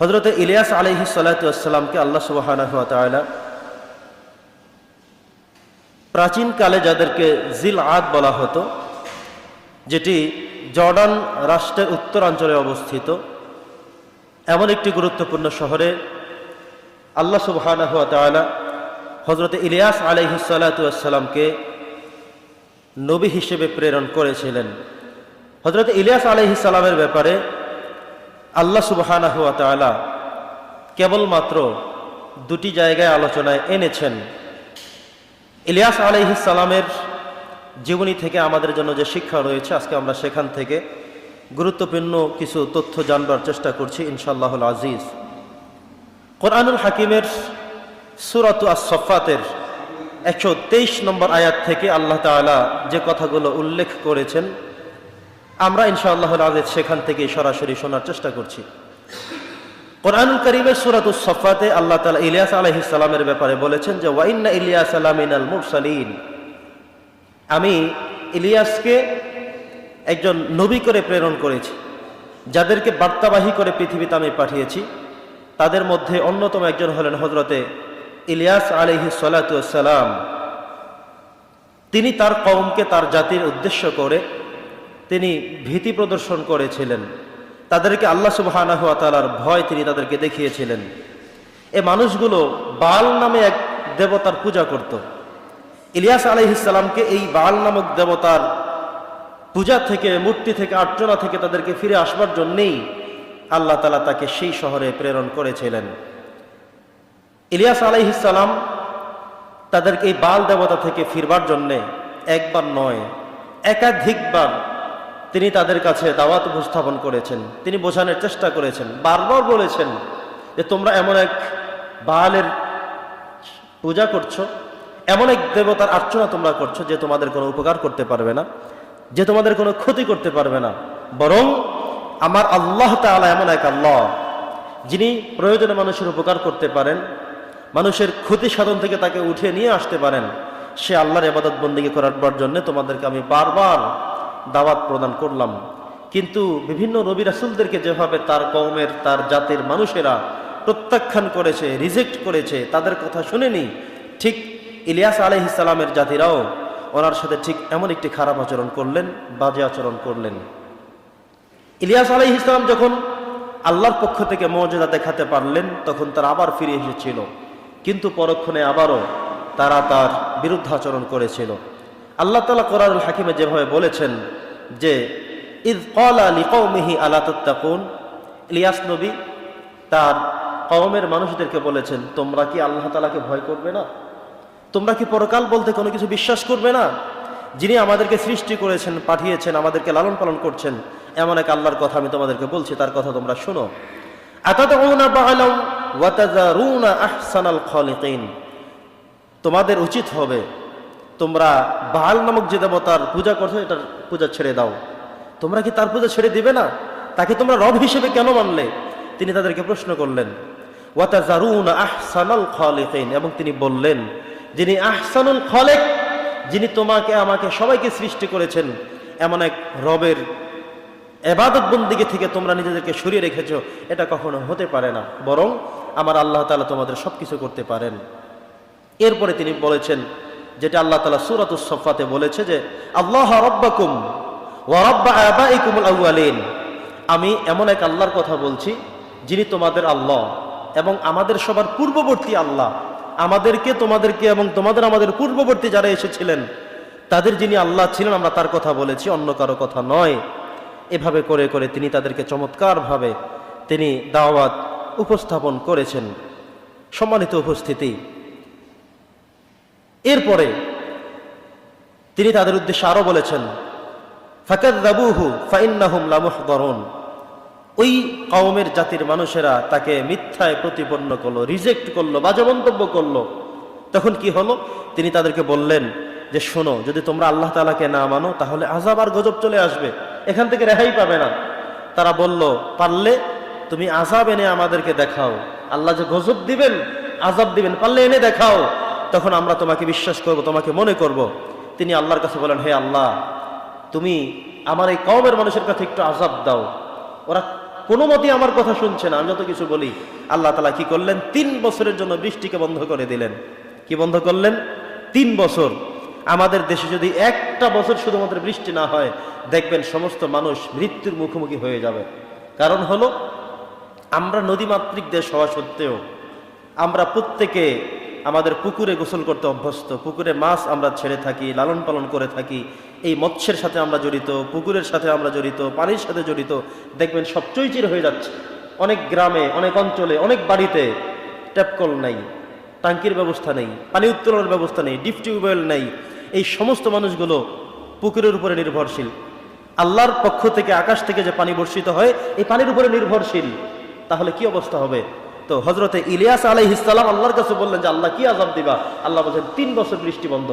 হজরত ইলিয়াস আলহি সাল্লাতামকে আল্লাহ তাআলা প্রাচীনকালে যাদেরকে জিল আদ বলা হতো, যেটি জর্ডান রাষ্ট্রের উত্তরাঞ্চলে অবস্থিত, এমন একটি গুরুত্বপূর্ণ শহরে আল্লাহ তাআলা হজরত ইলিয়াস আলাইহি সাল্লাতামকে নবী হিসেবে প্রেরণ করেছিলেন। হজরত ইলিয়াস আলাইহি সালামের ব্যাপারে আল্লাহ সুবহানাহু ওয়া তাআলা কেবলমাত্র দুটি জায়গায় আলোচনায় এনেছেন। ইলিয়াস সালামের জীবনী থেকে আমাদের জন্য যে শিক্ষা রয়েছে, আজকে আমরা সেখান থেকে গুরুত্বপূর্ণ কিছু তথ্য জানবার চেষ্টা করছি ইনশাআল্লাহুল আজিজ। কোরআনুল হাকিমের সুরাত আসফাতের একশো তেইশ নম্বর আয়াত থেকে আল্লাহ তাআলা যে কথাগুলো উল্লেখ করেছেন আমরা ইনশাআল্লাহুল আজিজ সেখান থেকে সরাসরি শোনার চেষ্টা করছি। কোরআনুল করিমের সুরাতুস সফাতে আল্লাহ তালা ইলিয়াস সালামের ব্যাপারে বলেছেন যে ওয়াইন্না ইলিয়াস আলামিন আল মুরসালিন। আমি ইলিয়াসকে একজন নবী করে প্রেরণ করেছি, যাদেরকে বার্তাবাহী করে পৃথিবীতে আমি পাঠিয়েছি। তাদের মধ্যে অন্যতম একজন হলেন হজরতে ইলিয়াস আলহি সালাতাম তিনি তার কওমকে তার জাতির উদ্দেশ্য করে তিনি ভীতি প্রদর্শন করেছিলেন। তাদেরকে আল্লাহ সুবাহানাহু ভয় তিনি তাদেরকে দেখিয়েছিলেন। এ মানুষগুলো বাল নামে এক দেবতার পূজা করত। ইলিয়াস আলহিসাল্লামকে এই বাল নামক দেবতার পূজা থেকে, মূর্তি থেকে, আর্চনা থেকে তাদেরকে ফিরে আসবার জন্যেই আল্লাহ তালা তাকে সেই শহরে প্রেরণ করেছিলেন। ইলিয়াস আলাইহিসাল্লাম তাদেরকে এই বাল দেবতা থেকে ফিরবার জন্যে একবার নয়, একাধিকবার তিনি তাদের কাছে দাওয়াত উপস্থাপন করেছেন। তিনি বোঝানোর চেষ্টা করেছেন। বারবার বলেছেন যে, তোমরা এমন এক বালের পূজা করছ, এমন এক দেবতার আর্চনা তোমরা করছ যে, তোমাদের কোনো উপকার করতে পারবে না, যে, তোমাদের কোনো ক্ষতি করতে পারবে না। বরং আমার আল্লাহ তাআলা এমন এক আল্লাহ, যিনি প্রয়োজনে মানুষের উপকার করতে পারেন, মানুষের ক্ষতি সাধন থেকে তাকে উঠে নিয়ে আসতে পারেন। সে আল্লাহর এবাদত বন্দিকে করার জন্য তোমাদেরকে আমি বারবার দাওয়াত প্রদান করলাম। কিন্তু বিভিন্ন নবী রাসুলদেরকে যেভাবে তার কৌমের তার জাতির মানুষেরা প্রত্যাখ্যান করেছে, রিজেক্ট করেছে, তাদের কথা শুনেনি, ঠিক ইলিয়াস আলহ ইসলামের জাতিরাও ওনার সাথে ঠিক এমন একটি খারাপ আচরণ করলেন, বাজে আচরণ করলেন। ইলিয়াস আলহ ইসলাম যখন আল্লাহর পক্ষ থেকে মর্যাদা দেখাতে পারলেন, তখন তার আবার ফিরে এসেছিল। কিন্তু পরক্ষণে আবারও তারা তার বিরুদ্ধাচরণ করেছিল। আল্লাহ তালা কোরআনুল হাকিমে যেভাবে বলেছেন যে, ইদ কলা লিকৌমিহি আলা তত্তাকুন ইলিয়াস নবী তার কওমের মানুষদেরকে বলেছেন, তোমরা কি আল্লাহ তালাকে ভয় করবে না? তোমরা কি পরকাল বলতে কোনো কিছু বিশ্বাস করবে না? যিনি আমাদেরকে সৃষ্টি করেছেন, পাঠিয়েছেন, আমাদেরকে লালন পালন করছেন, এমন এক আল্লাহর কথা আমি তোমাদেরকে বলছি, তার কথা তোমরা শোনো। তোমাদের উচিত হবে তোমরা বাল নামক যে দেবতার পূজা করছ, এটার পূজা ছেড়ে দাও। তোমরা কি তার পূজা ছেড়ে দিবে না? তাকে তোমরা রব হিসেবে কেন মানলে? তিনি তাদেরকে প্রশ্ন করলেন আহসানাল এবং তিনি বললেন, যিনি আহসানুল খালেক, যিনি তোমাকে, আমাকে সবাইকে সৃষ্টি করেছেন, এমন এক রবের এবাদত বন্দিকে থেকে তোমরা নিজেদেরকে সরিয়ে রেখেছ, এটা কখনো হতে পারে না। বরং আমার আল্লাহ তালা তোমাদের সব কিছু করতে পারেন। এরপরে তিনি বলেছেন যেটা আল্লাহ তালা সুরাত সফাতে বলেছে যে, আল্লাহ রব্বাকুম ওয়ারব্বা আবাইকুমুল আউয়ালিন। আমি এমন এক আল্লাহর কথা বলছি, যিনি তোমাদের আল্লাহ এবং আমাদের সবার পূর্ববর্তী আল্লাহ। আমাদেরকে, তোমাদেরকে এবং তোমাদের আমাদের পূর্ববর্তী যারা এসেছিলেন, তাদের যিনি আল্লাহ ছিলেন, আমরা তার কথা বলেছি, অন্য কারও কথা নয়। এভাবে করে করে তিনি তাদেরকে চমৎকারভাবে তিনি দাওয়াত উপস্থাপন করেছেন। সম্মানিত উপস্থিতি এরপরে তিনি তাদের উদ্দেশ্যে আরও বলেছেন ওই কওমের জাতির মানুষেরা তাকে মিথ্যায় প্রতিপন্ন করল রিজেক্ট করল, বাজে মন্তব্য করল। তখন কি হলো? তিনি তাদেরকে বললেন যে, শোনো, যদি তোমরা আল্লাহ তালাকে না মানো, তাহলে আজাব আর গজব চলে আসবে। এখান থেকে রেহাই পাবে না। তারা বলল, পারলে তুমি আজাব এনে আমাদেরকে দেখাও। আল্লাহ যে গজব দিবেন আজাব দিবেন, পারলে এনে দেখাও। তখন আমরা তোমাকে বিশ্বাস করব, তোমাকে মনে করব। তিনি আল্লাহর কাছে বলেন, হে আল্লাহ, তুমি আমার এই কওমের মানুষের কাছে একটু আজাব দাও। ওরা কোনো মতেই আমার কথা শুনছে না। আমি যত কিছু বলি, আল্লাহ তালা কি করলেন? তিন বছরের জন্য বৃষ্টিকে বন্ধ করে দিলেন। কি বন্ধ করলেন? তিন বছর। আমাদের দেশে যদি একটা বছর শুধুমাত্র বৃষ্টি না হয়, দেখবেন সমস্ত মানুষ মৃত্যুর মুখোমুখি হয়ে যাবে। কারণ হলো, আমরা নদীমাতৃক দেশ হওয়া সত্ত্বেও, আমরা প্রত্যেকে আমাদের পুকুরে গোসল করতে অভ্যস্ত। পুকুরে মাছ আমরা ছেড়ে থাকি, লালন পালন করে থাকি। এই মৎস্যের সাথে আমরা জড়িত, পুকুরের সাথে আমরা জড়িত, পানির সাথে জড়িত। দেখবেন সব চৈচির হয়ে যাচ্ছে। অনেক গ্রামে, অনেক অঞ্চলে, অনেক বাড়িতে ট্যাপকল নেই টাঙ্কির ব্যবস্থা নেই, পানি উত্তোলনের ব্যবস্থা নেই, ডিপ টিউবওয়েল নেই। এই সমস্ত মানুষগুলো পুকুরের উপরে নির্ভরশীল। আল্লাহর পক্ষ থেকে, আকাশ থেকে যে পানি বর্ষিত হয়, এই পানির উপরে নির্ভরশীল। তাহলে কি অবস্থা হবে? তো হজরতে ইলিয়াস আলাই ইসলাম আল্লাহর কাছে বললেন যে, আল্লাহ, কি আজাব দিবা? আল্লাহ বলছেন, তিন বছর বৃষ্টি বন্ধ।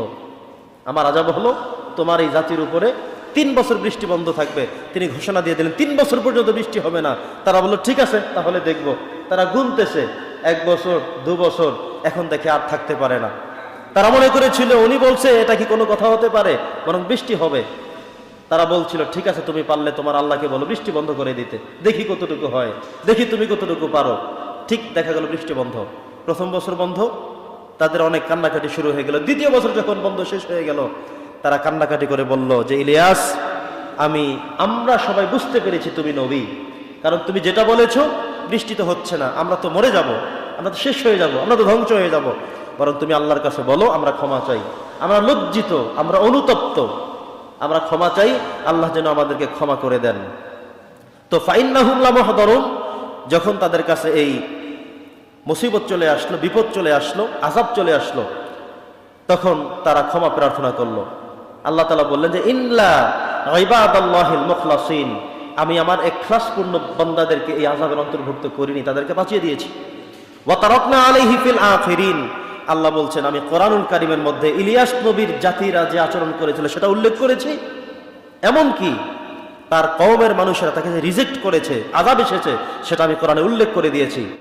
আমার আজাব হলো তোমার এই জাতির উপরে তিন বছর বৃষ্টি বন্ধ থাকবে। তিনি ঘোষণা দিয়ে দিলেন, তিন বছর পর্যন্ত বৃষ্টি হবে না। তারা বলল, ঠিক আছে, তাহলে দেখব। তারা গুনতেছে, এক বছর, দু বছর, এখন দেখে আর থাকতে পারে না। তারা মনে করেছিল, উনি বলছে, এটা কি কোনো কথা হতে পারে? বরং বৃষ্টি হবে। তারা বলছিল, ঠিক আছে, তুমি পারলে তোমার আল্লাহকে বলো, বৃষ্টি বন্ধ করে দিতে। দেখি কতটুকু হয়। দেখি তুমি কতটুকু পারো। ঠিক দেখা গেল বৃষ্টি বন্ধ। প্রথম বছর বন্ধ, তাদের অনেক কান্নাকাটি শুরু হয়ে গেল। দ্বিতীয় বছর যখন বন্ধ শেষ হয়ে গেল, তারা কান্নাকাটি করে বলল, যে ইলিয়াস, আমি, আমরা সবাই বুঝতে পেরেছি তুমি নবী। কারণ তুমি যেটা বলেছ, বৃষ্টি তো হচ্ছে না, আমরা তো মরে যাব, আমরা তো শেষ হয়ে যাব, আমরা তো ধ্বংস হয়ে যাব। বরং তুমি আল্লাহর কাছে বলো, আমরা ক্ষমা চাই। আমরা লজ্জিত, আমরা অনুতপ্ত। আমরা ক্ষমা চাই, আল্লাহ যেন আমাদেরকে ক্ষমা করে দেন। তো ফাইন্নাহুল্লামহদরুন যখন তাদের কাছে এই মুসিবত চলে আসলো, বিপদ চলে আসলো আজাব চলে আসলো। তখন তারা ক্ষমা প্রার্থনা করল। আল্লাহ তালা বললেন যে ইনলা ইবাদাল্লাহিল মুখলাসিন। আমি আমার এখলাসপূর্ণ বন্দাদেরকে এই আজাবের অন্তর্ভুক্ত করিনি, তাদেরকে বাঁচিয়ে দিয়েছি। আল্লাহ বলছেন, আমি কোরআনুল কারিমের মধ্যে ইলিয়াস নবীর জাতিরা যে আচরণ করেছিল সেটা উল্লেখ করেছি। এমনকি তার কওমের মানুষেরা তাকে রিজেক্ট করেছে আজাব এসেছে, সেটা আমি কোরআনে উল্লেখ করে দিয়েছি।